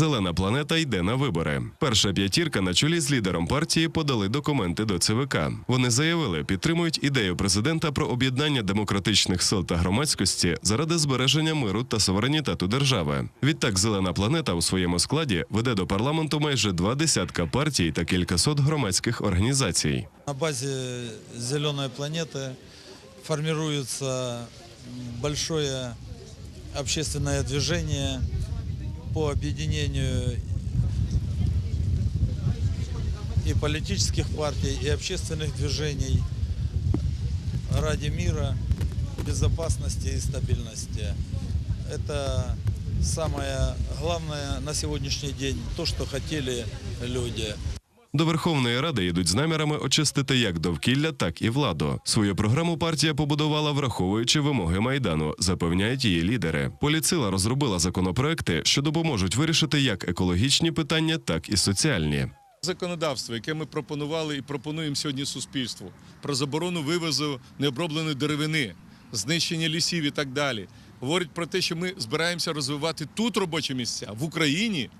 Зелена планета йде на вибори. Перша п'ятірка на чолі з лідером партії подали документи до ЦВК. Вони заявили, підтримують ідею президента про об'єднання демократичних сил та громадськості заради збереження миру та суверенітету держави. Відтак, зелена планета у своєму складі веде до парламенту майже два десятка партій та кількасот громадських організацій. На базе «Зеленой планеты» формируется большое общественное движение по объединению и политических партий, и общественных движений ради мира, безопасности и стабильности. Это самое главное на сегодняшний день, то, что хотели люди. До Верховної Ради йдуть з намірами очистити як довкілля, так і владу. Свою програму партія побудувала, враховуючи вимоги майдану, запевняють її лідери. Поліцила розробила законопроекти, що допоможуть вирішити як екологічні питання, так і соціальні. Законодавство, яке ми пропонували і пропонуємо сьогодні суспільству, про заборону вивозу необробленої деревини, знищення лісів і так далі, говорить про те, що ми збираємося розвивати тут робочі місця в Україні,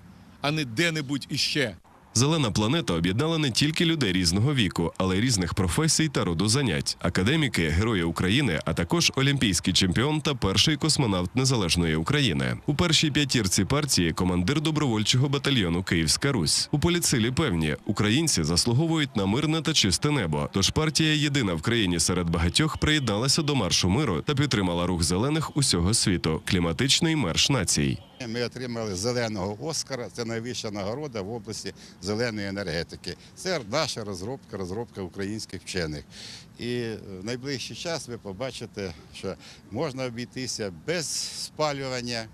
а не де-небудь іще. Зелена планета об'єднала не тільки людей різного віку, але й різних професій та роду занять: академіки, герої України, а також олімпійський чемпіон та перший космонавт незалежної України. У першій п'ятірці партії командир добровольчого батальйону Київська Русь. У поліцилі певні українці заслуговують на мирне та чисте небо. Тож партія єдина в країні серед багатьох приєдналася до маршу миру та підтримала рух зелених усього світу кліматичний марш націй. Ми отримали зеленого Оскара. Це найвища нагорода в області зеленої енергетики. Це наша розробка, розробка українських вчених. І в найближчий час ви побачите, що можна обійтися без спалювання,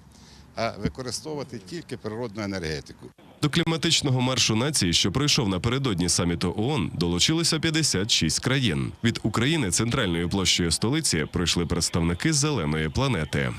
а використовувати тільки природну енергетику. До кліматичного маршу націй, що пройшов напередодні саміту ООН, долучилося 56 країн. Від України центральною площею столиці прийшли представники зеленої планети.